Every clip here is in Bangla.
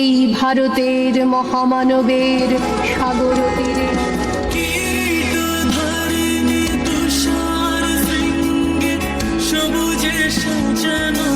এই ভারতের মহামানবের সাগর তীরে। সবুজে সাজানো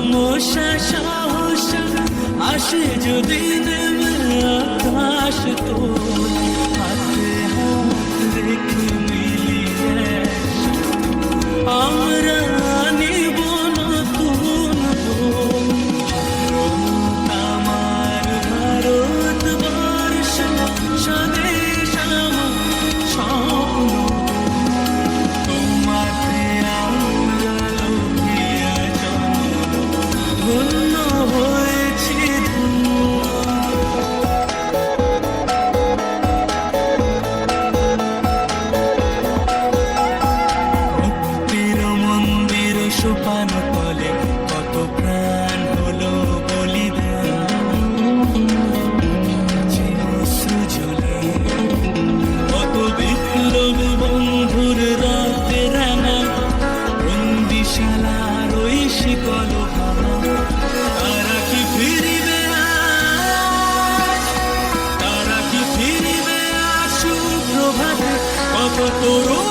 তমসা সাহস আসে যদি আকাশ তো হাতে হাত রেখে সোপান তলে কত প্রাণ হলো বলিদান কত বিপ্লব বন্ধুর রাতে রানা বন্দিশালার ওই ভাঙা। তারা কি ফিরিবে তারা কি ফিরিবে আসু প্রভাতে কত তরুণ